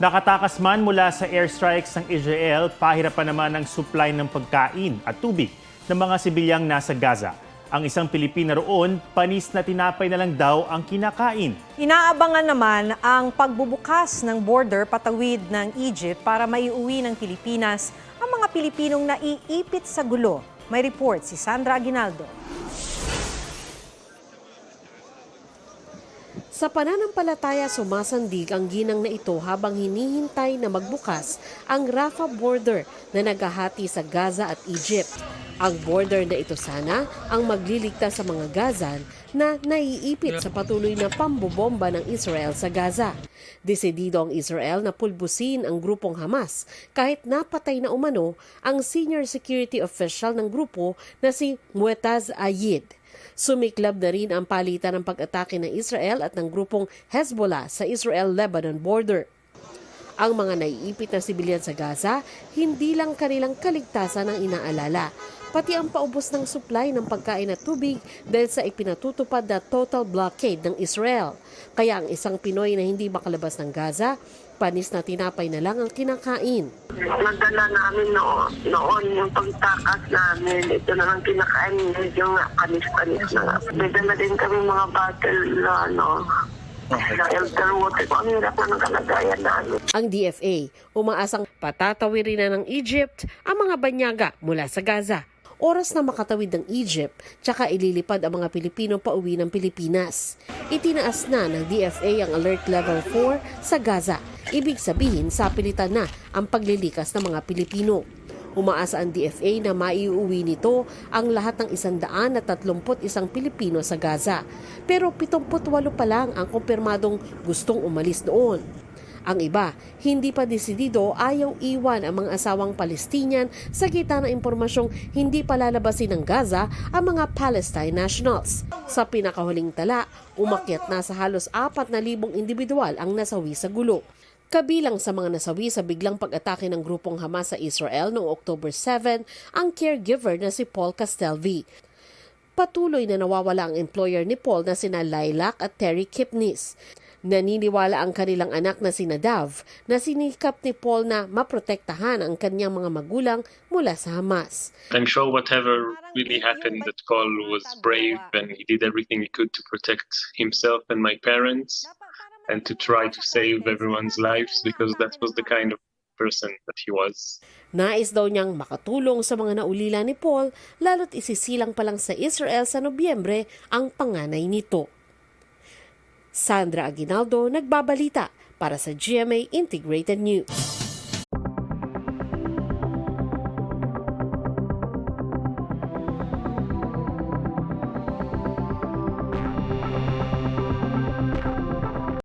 Nakatakas man mula sa airstrikes ng Israel, pahirapan naman ang supply ng pagkain at tubig ng mga sibilyang nasa Gaza. Ang isang Pilipina roon, panis na tinapay na lang daw ang kinakain. Inaabangan naman ang pagbubukas ng border patawid ng Egypt para maiuwi ng Pilipinas ang mga Pilipinong naiipit sa gulo. May report si Sandra Aguinaldo. Sa pananampalataya sumasandig ang ginang na ito habang hinihintay na magbukas ang Rafah border na naghahati sa Gaza at Egypt. Ang border na ito sana ang magliligtas sa mga Gazan na naiipit sa patuloy na pambobomba ng Israel sa Gaza. Desidido ang Israel na pulbusin ang grupong Hamas kahit napatay na umano ang senior security official ng grupo na si Muetaz Ayid. Sumiklab na rin ang palitan ng pag-atake ng Israel at ng grupong Hezbollah sa Israel-Lebanon border. Ang mga naiipit na sibilyan sa Gaza, hindi lang kanilang kaligtasan ang inaalala, pati ang paubos ng supply ng pagkain at tubig dahil sa ipinatutupad na total blockade ng Israel. Kaya ang isang Pinoy na hindi makalabas ng Gaza, panis na tinapay na lang ang kinakain. Nadala namin noon, noon yung pagtakas namin. Ito na lang kinakain, medyo nga panis-panis na nga. May dala din kami mga bottle na ano, na namin. Ang DFA umaasang patatawirin na ng Egypt ang mga banyaga mula sa Gaza. Oras na makatawid ng Egypt, tsaka ililipad ang mga Pilipino pauwi ng Pilipinas. Itinaas na ng DFA ang Alert Level 4 sa Gaza. Ibig sabihin, sapilitan na ang paglilikas ng mga Pilipino. Umaasa ang DFA na maiuwi nito ang lahat ng 131 Pilipino sa Gaza. Pero 78 pa lang ang kumpirmadong gustong umalis noon. Ang iba, hindi pa desidido ayaw iwan ang mga asawang Palestinian sa gitna ng impormasyong hindi pa lalabasin ng Gaza ang mga Palestine nationals. Sa pinakahuling tala, umakyat na sa halos 4,000 individual ang nasawi sa gulo. Kabilang sa mga nasawi sa biglang pag-atake ng grupong Hamas sa Israel noong October 7 ang caregiver na si Paul Castelvi. Patuloy na nawawala ang employer ni Paul na sina Lilac at Terry Kipnis. Naniniwala ang kanilang anak na si Nadav na sinikap ni Paul na maprotektahan ang kanyang mga magulang mula sa Hamas. I'm sure whatever really happened, that Paul was brave and he did everything he could to protect himself and my parents and to try to save everyone's lives because that was the kind of person that he was. Nais daw niyang makatulong sa mga naulila ni Paul lalo't isisilang pa lang sa Israel sa Nobyembre ang panganay nito. Sandra Aguinaldo nagbabalita para sa GMA Integrated News.